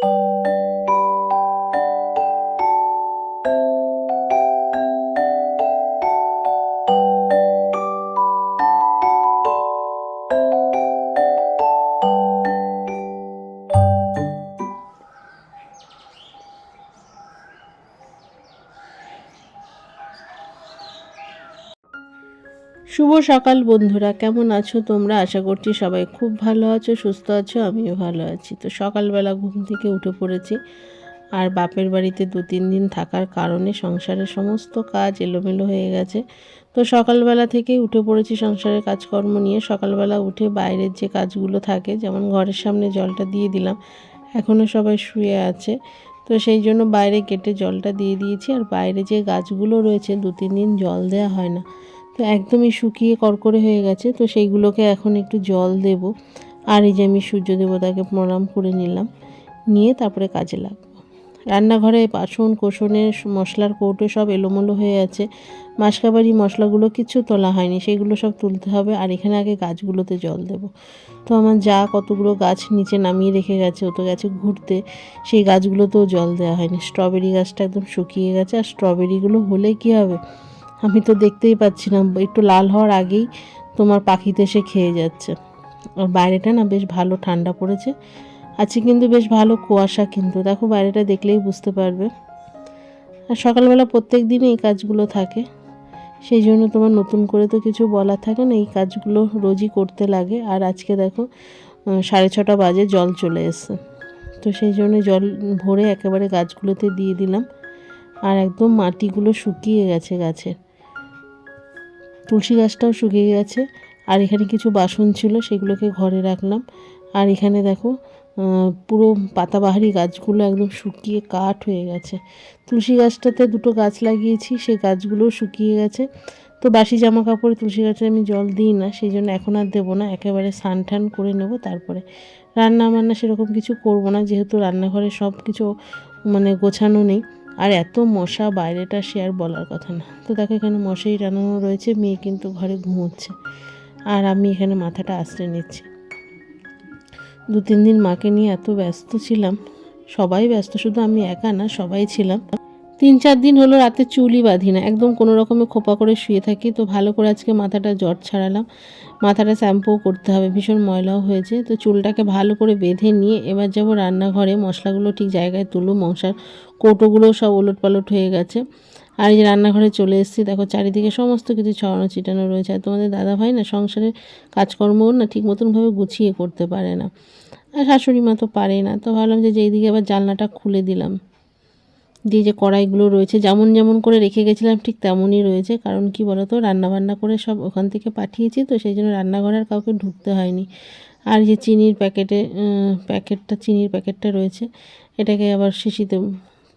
you শুভ সকাল বন্ধুরা, কেমন আছো তোমরা? আশা করছি সবাই খুব ভালো আছো, সুস্থ আছো, আমিও ভালো আছি। তো সকালবেলা ঘুম থেকে উঠে পড়েছি। আর বাপের বাড়িতে দু তিন দিন থাকার কারণে সংসারের সমস্ত কাজ এলোমেলো হয়ে গেছে। তো সকালবেলা থেকেই উঠে পড়েছি সংসারের কাজকর্ম নিয়ে। সকালবেলা উঠে বাইরের যে কাজগুলো থাকে, যেমন ঘরের সামনে জলটা দিয়ে দিলাম এখনও সবাই শুয়ে আছে। তো সেই জন্য বাইরে কেটে জলটা দিয়ে দিয়েছি। আর বাইরে যে গাছগুলো রয়েছে, দু তিন দিন জল দেওয়া হয় না। তো একদমই শুকিয়ে করকরে হয়ে গেছে, তো সেইগুলোকে এখন একটু জল দেব। আর এই যে আমি সূর্য দেবতাকে প্রণাম করে নিলাম, নিয়ে তারপরে কাজে লাগবো। রান্নাঘরে বাসন কোসনের মশলার কৌটো সব এলোমেলো হয়ে আছে। মাসকাবারি মশলাগুলো কিছু তোলা হয়নি, সেগুলো সব তুলতে হবে। আর এখানে আগে গাছগুলোতে জল দেব। তো আমার যা কতগুলো গাছ নিচে নামিয়ে রেখে গেছে, ও তো গেছে ঘুরতে, সেই গাছগুলোতেও জল দেওয়া হয়নি। স্ট্রবেরি গাছটা একদম শুকিয়ে গেছে। আর স্ট্রবেরিগুলো হলে কী হবে? আমি তো দেখতেই পাচ্ছি না একটু লাল হওয়ার আগেই তোমার পাখিতে এসে খেয়ে যাচ্ছে। আর বাইরেটা না বেশ ভালো ঠান্ডা পড়েছে আজকে কিন্তু বেশ ভালো কুয়াশা কিন্তু। দেখো বাইরেটা দেখলেই বুঝতে পারবে। আর সকালবেলা প্রত্যেক দিনই এই কাজগুলো থাকে, সেই জন্য তোমার নতুন করে তো কিছু বলার থাকে না, এই কাজগুলো রোজই করতে লাগে। আর আজকে দেখো সাড়ে ছটা বাজে জল চলে এসছে। তো সেই জন্য জল ভরে একেবারে গাছগুলোতে দিয়ে দিলাম। আর একদম মাটিগুলো শুকিয়ে গেছে গাছের তুলসী গাছটাও শুকিয়ে গেছে। আর এখানে কিছু বাসন ছিল, সেগুলোকে ঘরে রাখলাম। আর এখানে দেখো পুরো পাতাবাহারি গাছগুলো একদম শুকিয়ে কাঠ হয়ে গেছে। তুলসী গাছটাতে দুটো গাছ লাগিয়েছি, সেই গাছগুলোও শুকিয়ে গেছে। তো বাসি জামা কাপড়ে তুলসী গাছে আমি জল দিই না, সেই জন্য এখন আর দেবো না। একেবারে স্নান টান করে নেব, তারপরে রান্না বান্না সেরকম কিছু করব না, যেহেতু রান্নাঘরে সব কিছু মানে গোছানো নেই। আর এত মশা বাইরেটা সে আর বলার কথা না। তো দেখো এখানে মশাই টানানো রয়েছে, মেয়ে কিন্তু ঘরে ঘুমোচ্ছে। আর আমি এখানে মাথাটা আশ্রয় নিচ্ছি। দু তিন দিন মাকে নিয়ে এত ব্যস্ত ছিলাম, সবাই ব্যস্ত, শুধু আমি একা না, সবাই ছিলাম। তিন চার দিন হলো রাতে চুলই বাঁধি না, একদম কোনো রকমে খোপা করে শুয়ে থাকি। তো ভালো করে আজকে মাথাটা জট ছাড়ালাম। মাথাটা শ্যাম্পুও করতে হবে, ভীষণ ময়লাও হয়েছে। তো চুলটাকে ভালো করে বেঁধে নিয়ে এবার যাব রান্নাঘরে। মশলাগুলো ঠিক জায়গায় তুলো মশার কৌটোগুলো সব ওলট পালট হয়ে গেছে। আর এই যে রান্নাঘরে চলে এসেছি, দেখো চারিদিকে সমস্ত কিছু ছড়ানো ছিটানো রয়েছে। আর তোমাদের দাদা ভাই না সংসারের কাজকর্মও না ঠিক মতনভাবে গুছিয়ে করতে পারে না। আর শাশুড়ি মা তো পারে না। তো ভাবলাম যে যেই দিকে আবার জানলাটা খুলে দিলাম। দিয়ে যে কড়াইগুলো রয়েছে, যেমন যেমন করে রেখে গেছিলাম, ঠিক তেমনই রয়েছে। কারণ কি বলতো রান্না বান্না করে সব ওখান থেকে পাঠিয়েছি তো, সেই জন্য রান্নাঘরে আর কাউকে ঢুকতে হয়নি। আর যে চিনির প্যাকেটে প্যাকেটটা, চিনির প্যাকেটটা রয়েছে, এটাকে আবার শিশিতে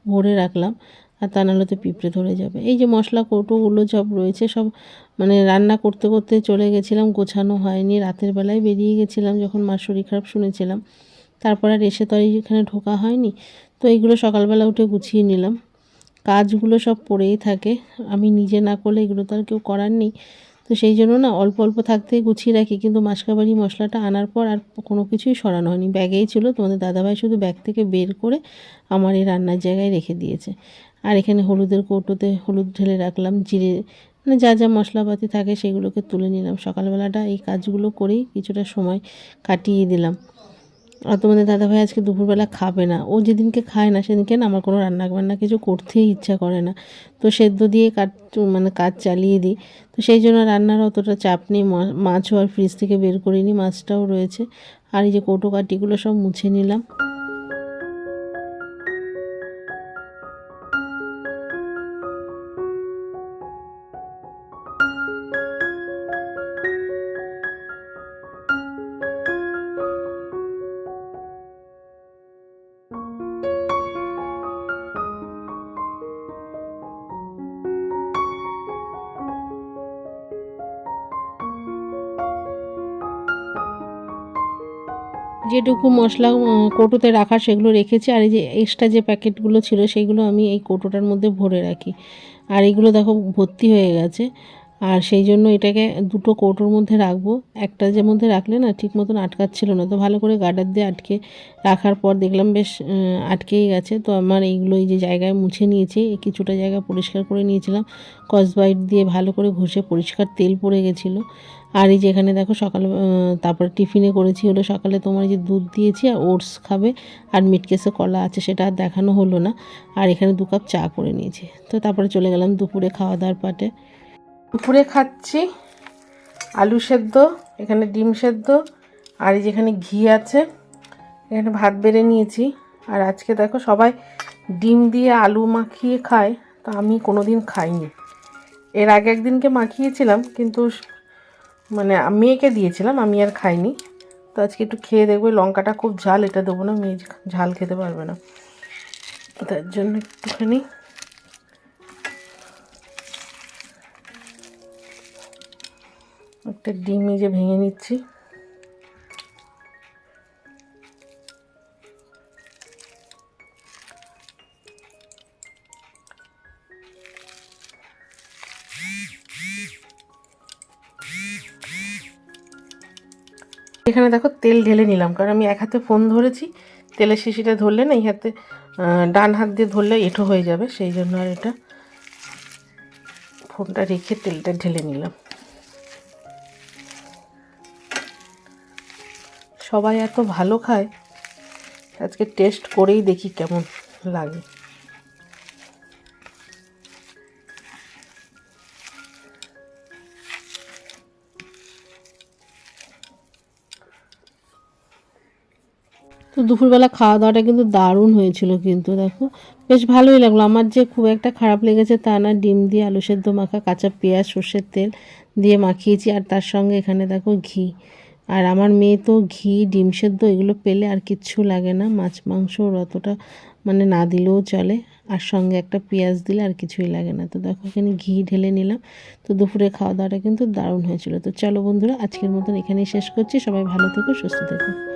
ভরে রাখলাম, আর তা নাহলে তো পিঁপড়ে ধরে যাবে। এই যে মশলা কৌটোগুলো সব রয়েছে, সব মানে রান্না করতে করতে চলে গেছিলাম, গোছানো হয়নি। রাতের বেলায় বেরিয়ে গেছিলাম, যখন মার শরীর খারাপ শুনেছিলাম তারপর আর এসে তো আর এখানে ঢোকা হয়নি। তো এইগুলো সকালবেলা উঠে গুছিয়ে নিলাম। কাজগুলো সব পড়েই থাকে। আমি নিজে না করলে এগুলো তো আর কেউ করার নেই। তো সেই জন্য না অল্প অল্প থাকতেই গুছিয়ে রাখি। কিন্তু মাসকাবারি মশলাটা আনার পর আর কোনো কিছুই সরানো হয়নি। ব্যাগেই ছিল। তোমাদের দাদাভাই শুধু ব্যাগ থেকে বের করে আমার এই রান্নার জায়গায় রেখে দিয়েছে। আর এখানে হলুদের কৌটোতে হলুদ ঢেলে রাখলাম, জিরে মানে যা যা মশলাপাতি থাকে সেগুলোকে তুলে নিলাম। সকালবেলাটা এই কাজগুলো করেই কিছুটা সময় কাটিয়ে দিলাম। আর তোমাদের দাদাভাই আজকে দুপুরবেলা খাবে না। ও যেদিনকে খায় না সেদিনকে না আমার কোনো রান্না বান্না কিছু করতেই ইচ্ছা করে না। তো সেদ্ধ দিয়ে কাজ মানে কাজ চালিয়ে দিই। তো সেই জন্য রান্নার অতটা চাপ নেই। মাছও আর ফ্রিজ থেকে বের করিনি মাছটাও রয়েছে। আর এই যে কৌটো কাটিগুলো সব মুছে নিলাম। যেটুকু মশলা কোটোতে রাখা সেগুলো রেখেছি, আর এই যে এক্সট্রা যে প্যাকেটগুলো ছিল, সেগুলো আমি এই কোটোটার মধ্যে ভরে রাখি। আর এগুলো দেখো ভর্তি হয়ে গেছে। আর সেই জন্য এটাকে দুটো কৌটোর মধ্যে রাখব। একটা যে মধ্যে রাখলে না ঠিক মতন আটকাচ্ছিল না। তো ভালো করে গার্ডার দিয়ে আটকে রাখার পর দেখলাম বেশ আটকেই গেছে। তো আমার এইগুলো এই যে জায়গায় মুছে নিয়েছি কিছুটা জায়গা পরিষ্কার করে নিয়েছিলাম। কসবাইট দিয়ে ভালো করে ঘষে পরিষ্কার তেল পড়ে গেছিল। আর এই যে এখানে দেখো সকালে তারপরে টিফিনে করেছি হলো সকালে তোমার যে দুধ দিয়েছি আর ওটস খাবে আর মিটকেসে কলা আছে সেটা আর দেখানো হলো না। আর এখানে দু কাপ চা করে নিয়েছি। তো তারপরে চলে গেলাম দুপুরে খাওয়া দাওয়ার পাটে। দুপুরে খাচ্ছি। আলু সেদ্ধ, এখানে ডিম সেদ্ধ, আর এই যেখানে ঘি আছে। এখানে ভাত বেড়ে নিয়েছি। আর আজকে দেখো সবাই ডিম দিয়ে আলু মাখিয়ে খায়, তা আমি কোনো দিন খাইনি। এর আগে একদিনকে মাখিয়েছিলাম, কিন্তু মানে মেয়েকে দিয়েছিলাম, আমি আর খাইনি। তো আজকে একটু খেয়ে দেখব লঙ্কাটা খুব ঝাল, এটা দেবো না, মেয়ে ঝাল খেতে পারবে না। তার জন্য একটুখানি একটা ডিম যে ভেঙে নিচ্ছি। এখানে দেখো তেল ঢেলে নিলাম, কারণ আমি এক হাতে ফোন ধরেছি, তেলের শিশিটা ধরলে না, এই হাতে ডান হাত দিয়ে ধরলে এঁঠো হয়ে যাবে, সেই জন্য আর এটা ফোনটা রেখে তেলটা ঢেলে নিলাম। সবাই এত ভালো খায়, আজকে টেস্ট করেই দেখি কেমন লাগে। তো দুপুরবেলা খাওয়া দাওয়াটা কিন্তু দারুণ হয়েছিল কিন্তু, দেখো। বেশ ভালোই লাগল। আমার যে খুব একটা খারাপ লেগেছে তা না, ডিম দিয়ে আলু সেদ্ধ মাখা, কাঁচা পেঁয়াজ, সর্ষের তেল দিয়ে মাখিয়েছি, আর তার সঙ্গে এখানে দেখো ঘি। আর আমার মেয়ে তো ঘি, ডিম সেদ্ধ এগুলো পেলে আর কিচ্ছু লাগে না। মাছ, মাংস অতটা মানে না দিলেও চলে। আর সঙ্গে একটা পেঁয়াজ দিলে আর কিছুই লাগে না। তো দেখো এখানে ঘি ঢেলে নিলাম। তো দুপুরে খাওয়া দাওয়াটা কিন্তু দারুণ হয়েছিল। তো চলো বন্ধুরা, আজকের মতন এখানেই শেষ করছি। সবাই ভালো থেকো, সুস্থ থেকো।